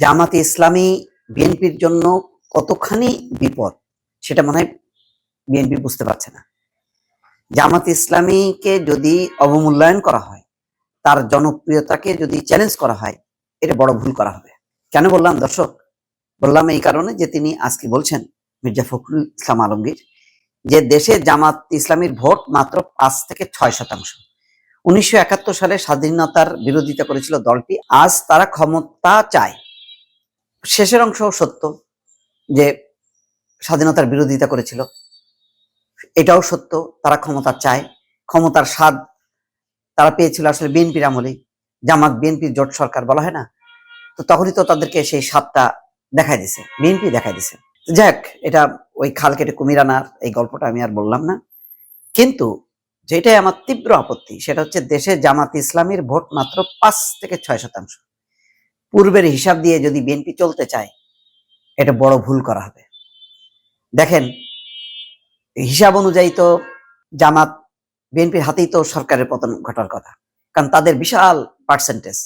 জামাতে ইসলামী বিএনপির জন্য কতখানি বিপদ, সেটা মনে হয় বিএনপি বুঝতে পারছে না। জামাত ইসলামীকে যদি অবমূল্যায়ন করা হয়, তার জনপ্রিয়তাকে যদি চ্যালেঞ্জ করা হয়, এটা বড় ভুল করা হবে। কেন বললাম দর্শক? বললাম এই কারণে যে তিনি আজকে বলছেন, মির্জা ফখরুল ইসলাম আলমগীর, যে দেশে জামাত ইসলামীর ভোট মাত্র পাঁচ থেকে ছয় শতাংশ। উনিশশো একাত্তর সালে স্বাধীনতার বিরোধিতা করেছিল দলটি। আজ তারা ক্ষমতা চায়। শেষের অংশ সত্য যে স্বাধীনতার বিরোধিতা করেছিল। এটাও সত্য, তারা ক্ষমতা চায়। ক্ষমতার স্বাদ তারা পেয়েছিল আসলে বিএনপির আমলে জামাত, বিএনপির জোট সরকার বলা হয় না? তো তখনই তো তাদেরকে সেই স্বাদটা দেখাই দিছে। বিএনপি দেখাই দিছে। যাক, এটা ওই খাল কেটে কুমির আনার এই গল্পটা আমি আর বললাম না। কিন্তু যেটাই আমার তীব্র আপত্তি, সেটা হচ্ছে দেশে জামাত ইসলামীর ভোট মাত্র পাঁচ থেকে ছয় শতাংশ। পূর্বের হিসাব দিয়ে যদি বিএনপি চলতে চায়, এটা বড় ভুল করা হবে। দেখেন, হিসাব অনুযায়ী তো জামাত বিএনপির হাতেই তো সরকারের পতন ঘটার কথা, কারণ তাদের বিশাল পার্সেন্টেজ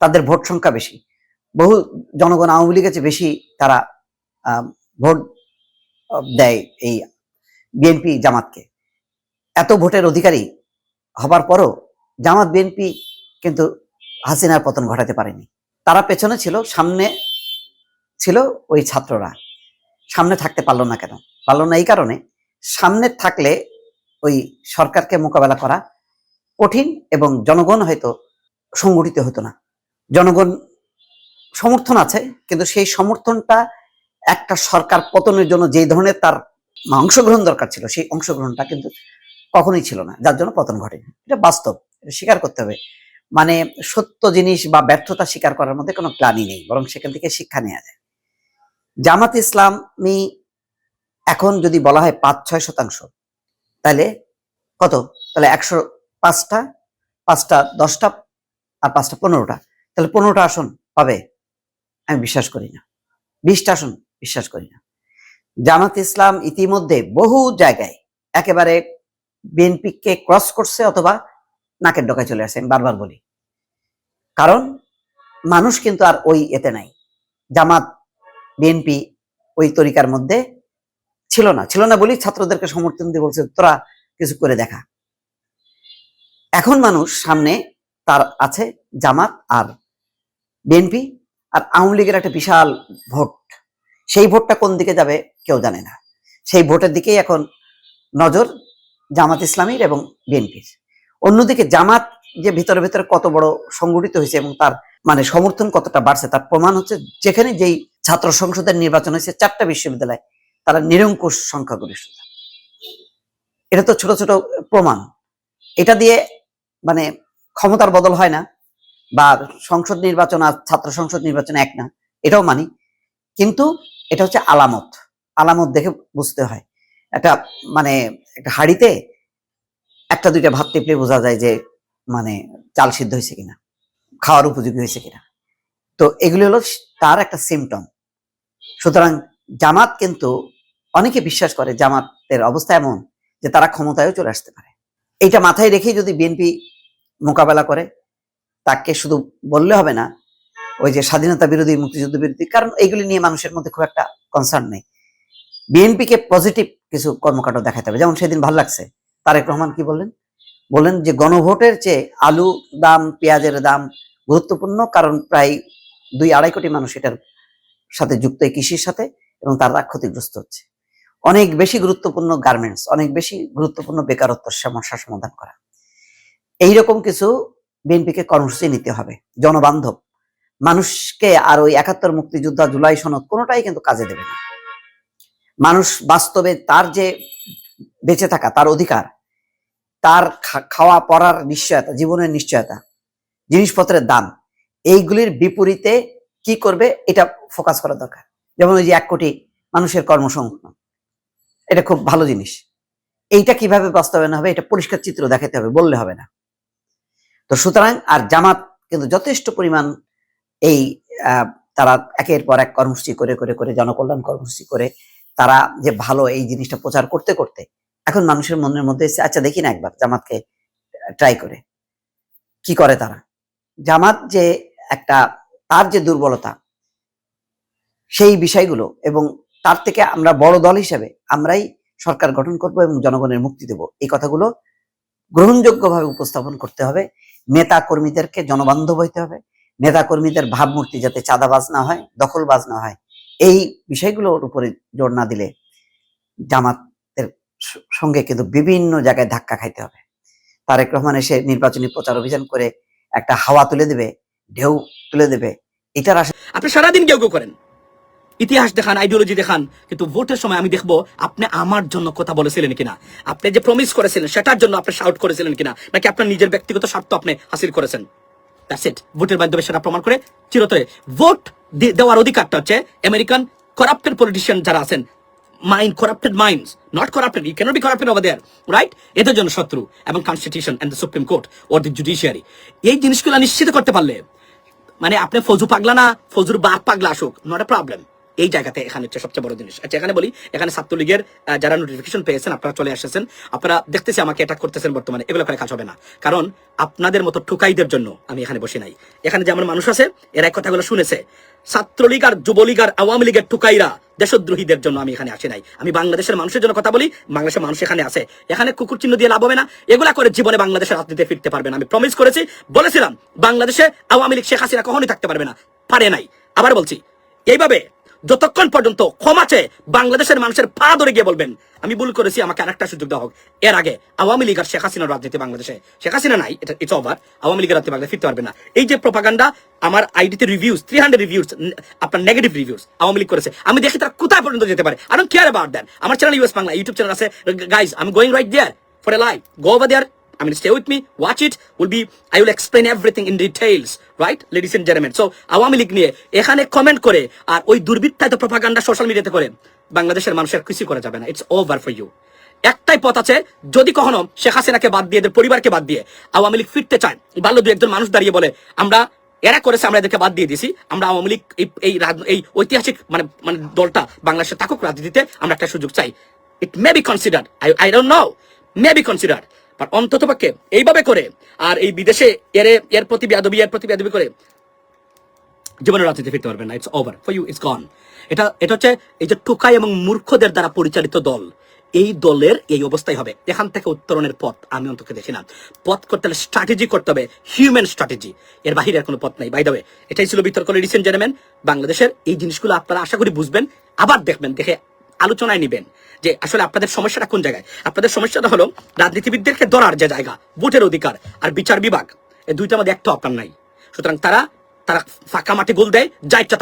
তাদের ভোট সংখ্যা বেশি। বহু জনগণ আওয়ামী লীগের চেয়ে বেশি তারা ভোট দেয় এই বিএনপি জামাতকে। এত ভোটের অধিকারী হবার পরও জামাত বিএনপি কিন্তু হাসিনার পতন ঘটাতে পারেনি। তারা পেছনে ছিল, সামনে ছিল ওই ছাত্ররা। সামনে থাকতে পারল না কেন? পারল না এই কারণে সামনে থাকলে ওই সরকারকে মোকাবেলা করা কঠিন এবং জনগণ হয়তো সংগঠিত হতো না। জনগণ সমর্থন আছে, কিন্তু সেই সমর্থনটা একটা সরকার পতনের জন্য যে ধরনের তার অংশগ্রহণ দরকার ছিল, সেই অংশগ্রহণটা কিন্তু কখনোই ছিল না, যার জন্য পতন ঘটেনি। এটা বাস্তব, এটা স্বীকার করতে হবে। মানে সত্য জিনিস বা ব্যর্থতা স্বীকার করার মধ্যে কোনো গ্লানি নেই, বরং সেখান থেকে শিক্ষা নেওয়া যায়। জামাত ইসলামী এখন যদি বলা হয় পাঁচ, ছয় শতাংশ, তাহলে কত? তাহলে একশো পাঁচটা পাঁচটা দশটা আর পাঁচটা পনেরোটা। তাহলে পনেরোটা আসন পাবে? আমি বিশ্বাস করি না। বিশটা আসন বিশ্বাস করি না। জামাত ইসলাম ইতিমধ্যে বহু জায়গায় একেবারে বিএনপিকে ক্রস করছে অথবা নাকের ডকায় চলে আসে, আমি বারবার বলি। কারণ মানুষ কিন্তু আর ওই এতে নাই। জামাত বিএনপি ওই তরিকার মধ্যে ছিল না। ছিল না বলি ছাত্রদেরকে সমর্থন দিয়ে বলছে, তোরা কিছু করে দেখা। এখন মানুষ সামনে তার আছে জামাত আর বিএনপি আর আওয়ামী লীগের একটা বিশাল ভোট। সেই ভোটটা কোন দিকে যাবে কেউ জানে না। সেই ভোটের দিকেই এখন নজর জামাত ইসলামীর এবং বিএনপির। অন্যদিকে জামাত যে ভিতরে ভিতরে কত বড় সংগঠিত হয়েছে এবং তার মানে সমর্থন কতটা বাড়ছে, তার প্রমাণ হচ্ছে যেখানে যেই ছাত্র সংসদের নির্বাচন হয়েছে, চারটা বিশ্ববিদ্যালয় তারা নিরঙ্কুশ সংখ্যাগরিষ্ঠতা। এটা তো ছোট ছোট প্রমাণ। এটা দিয়ে মানে ক্ষমতার বদল হয় না বা সংসদ নির্বাচন আর ছাত্র সংসদ নির্বাচন এক না, এটাও মানি। কিন্তু এটা হচ্ছে আলামত। আলামত দেখে বুঝতে হয়। একটা মানে একটা হাড়িতে একটা, দুইটা ভাত টিপলে বোঝা যায় যে মানে চাল সিদ্ধ হয়েছে কিনা, খাওয়ার উপযোগী হয়েছে কিনা। তো এগুলি হলো তার একটা সিমটম সুতরাং জামাত কিন্তু অনেকে বিশ্বাস করে জামাতের অবস্থা এমন যে তারা ক্ষমতায়ও চলে আসতে পারে। এইটা মাথায় রেখেই যদি বিএনপি মোকাবেলা করে, তাকে শুধু বললে হবে না, ওই যে স্বাধীনতা বিরোধী, মুক্তিযুদ্ধ বিরোধী, কারণ এইগুলি নিয়ে মানুষের মধ্যে খুব একটা কনসার্ন নেই। বিএনপিকে পজিটিভ কিছু কর্মকাণ্ড দেখাতে হবে। যেমন সেদিন ভালো লাগছে। তারেক রহমান কি বললেন? বললেন যে, গণভোটের চেয়ে আলু দাম, পেঁয়াজের দাম গুরুত্বপূর্ণ, কারণ প্রায় দুই আড়াই কোটি মানুষ এটার সাথে যুক্ত এই কৃষির সাথে এবং তারা ক্ষতিগ্রস্ত হচ্ছে। অনেক বেশি গুরুত্বপূর্ণ গার্মেন্টস অনেক বেশি গুরুত্বপূর্ণ বেকারত্ব সমস্যা সমাধান করা। এইরকম কিছু বিএনপিকে কর্মসূচি নিতে হবে। জনবান্ধব। মানুষকে আর ওই একাত্তর মুক্তিযোদ্ধা জুলাই সনদ কোনোটাই কিন্তু কাজে দেবে না। মানুষ বাস্তবে তার যে বেঁচে থাকা, তার অধিকার, তার খাওয়া পড়ার নিশ্চয়তা, জীবনের নিশ্চয়তা, জিনিসপত্রের দাম, এইগুলির বিপরীতে কি করবে এটা ফোকাস করা দরকার। যেমন ওই যে এক কোটি মানুষের কর্মসংস্থান এটা খুব ভালো জিনিস। এইটা কীভাবে বাস্তবায়ন হবে এটা পরিষ্কার চিত্র দেখাতে হবে, বললে হবে না। তো সুতরাং, আর জামাত কিন্তু যথেষ্ট পরিমাণ এই তারা একের পর এক কর্মসূচি করে করে করে জনকল্যাণ কর্মসূচি করে তারা যে ভালো এই জিনিসটা প্রচার করতে করতে এখন মানুষের মনের মধ্যে এসে, আচ্ছা দেখি না একবার জামাতকে ট্রাই করে। কি করে তারা? জামাত যে একটা তার যে দুর্বলতা সেই বিষয়গুলো এবং তার থেকে আমরা বড় দল হিসেবে আমরাই সরকার গঠন করব এবং জনগণের মুক্তি দেব। এই কথাগুলো গ্রহণযোগ্যভাবে উপস্থাপন করতে হবে। নেতা কর্মীদেরকে জনবান্ধব হইতে হবে। নেতা কর্মীদের ভাবমূর্তি যাতে চাঁদাবাজ না হয় দখলবাজ না হয়। এই বিষয়গুলোর উপরে জোর না দিলে জামাতের সঙ্গে কিন্তু বিভিন্ন জায়গায় ধাক্কা খাইতে হবে। তারেক রহমান এসে নির্বাচনী প্রচার অভিযান করে একটা হাওয়া তুলে দেবে, ঢেউ তুলে দেবে, এটার আশা আপনি সারাদিন কেউ কেউ করেন। ইতিহাস দেখান আইডিওলজি দেখান, কিন্তু ভোটের সময় আমি দেখব আপনি আমার জন্য কথা বলেছিলেন কিনা। আপনি যে প্রমিস করেছিলেন, সেটার জন্য আপনি শাউট করেছিলেন কিনা, নাকি আপনার নিজের ব্যক্তিগত স্বার্থ আপনি হাসিল করেছেন? ভোটের মাধ্যমে সেটা প্রমাণ করে চিরতরে। ভোট দেওয়ার অধিকারটা হচ্ছে আমেরিকান করাপ্টেড পলিটিশিয়ান যারা আছেন। Mind corrupted minds not corrupted you cannot be corrupted over there right এদের জন্য শত্রু এবং constitution and the supreme court or the judiciary এই জিনিসগুলো নিশ্চিত করতে পারলে মানে আপনি ফজু পাগলা না, ফজুর বাপ পাগলা আসুক নট এ প্রবলেম এই জায়গাতে এখানে হচ্ছে সবচেয়ে বড় জিনিস। আচ্ছা এখানে বলি, এখানে ছাত্রলীগের যারা নোটিফিকেশন পেয়েছেন, আপনারা চলে এসেছেন আপনারা দেখতেছি আমাকে অ্যাটাক করতেছেন বর্তমানে, এগুলো করে কাজ হবে না। কারণ আপনাদের মতো ঠুকাইদের জন্য আমি এখানে বসে নাই। এখানে যেমন মানুষ আছে, এরা কথাগুলো শুনেছে। ছাত্রলীগ আর যুবলীগ আর আওয়ামী লীগের ঠুকাইরা দেশদ্রোহীদের জন্য আমি এখানে আসি নাই। আমি বাংলাদেশের মানুষের জন্য কথা বলি, বাংলাদেশের মানুষ এখানে আছে। এখানে কুকুর চিহ্ন দিয়ে লাভ হবে না। এগুলা করে জীবনে বাংলাদেশের রাজনীতিতে ফিরতে পারবে না। আমি প্রমিস করেছি, বলেছিলাম, বাংলাদেশে আওয়ামী লীগ শেখ হাসিনা কখনোই থাকতে পারবে না। পারে নাই। আবার বলছি, এইভাবে যতক্ষণ পর্যন্ত ক্ষমা চেয়ে বাংলাদেশের মানুষের পা ধরে গিয়ে বলবেন, আমি ভুল করেছি, আমাকে আরেকটা সুযোগ দেওয়া হোক। এর আগে আওয়ামী লীগ আর শেখ হাসিনার রাজনীতি বাংলাদেশে। শেখ হাসিনা নাই, এটা ইটস ওভার আওয়ামী লীগের রাজনীতি বাংলাদেশে ফিরতে পারবে না। এই যে প্রপাগান্ডা আমার আইডিতে রিভিউজ থ্রি হান্ড্রেড রিভিউজ আপনার নেগেটিভ রিভিউজ আওয়ামী লীগ করেছে। আমি দেখি তারা কোথায় পর্যন্ত যেতে পারে। ডোন্ট কেয়ার অ্যাবাউট দ্যাট আমার channel US Bangla YouTube channel আছে। গাইজ আমি going right there for a live go over there I mean, stay with me, watch it. Will be, I will explain everything in details, right, ladies and gentlemen. So, Awami League নিয়ে এখানে comment করে আর ওই দুর্বৃত্তায়িত propaganda social মিডিয়াতে করে বাংলাদেশের মানুষের কিছু করা যাবে না ইটস ওভার ফর ইউ একটাই পথ আছে যদি কখনো শেখ হাসিনাকে বাদ দিয়ে এদের পরিবারকে বাদ দিয়ে আওয়ামী লীগ ফিরতে চায় ভালো দু একজন মানুষ দাঁড়িয়ে বলে আমরা এরা করেছে আমরা এদেরকে বাদ দিয়ে দিছি আমরা আওয়ামী লীগ এই- এই ঐতিহাসিক মানে মানে দলটা বাংলাদেশে থাকুক রাজনীতিতে আমরা একটা সুযোগ চাই it may be consider I I don't know may be consider অন্তত পক্ষে এইভাবে করে, আর এই বিদেশে এর এর প্রতি বেয়াদবি, এর প্রতি বেয়াদবি করে জীবনের রাজনীতি ফিরতে পারবেন না it's over for you it's gone এটা এটা হচ্ছে এই যে টোকাই এবং মূর্খদের দ্বারা পরিচালিত দল। এই দলের এই অবস্থাই হবে। এখান থেকে উত্তরণের পথ আমি অন্তত দেখি না। পথ করতে হলে স্ট্র্যাটেজি করতে হবে হিউম্যান স্ট্র্যাটেজি এর বাহিরে আর কোনো পথ নাই। বাই দেবে এটাই ছিল বিতর্ক এন্ড জেন্টলম্যান। বাংলাদেশের এই জিনিসগুলো আপনারা আশা করি বুঝবেন। আবার দেখবেন, দেখে আলোচনায় নিবেন যে আসলে আপনাদের সমস্যাটা কোন জায়গায়? আপনাদের সমস্যাটা হলো রাজনীতিবিদদেরকে ধরার যে জায়গা, ভোটের অধিকার আর বিচার বিভাগ, এই দুইটার মধ্যে একটা অপার নাই। সুতরাং তারা তারা ফাঁকা মাঠে গোল দেয়, যা ইচ্ছা তাই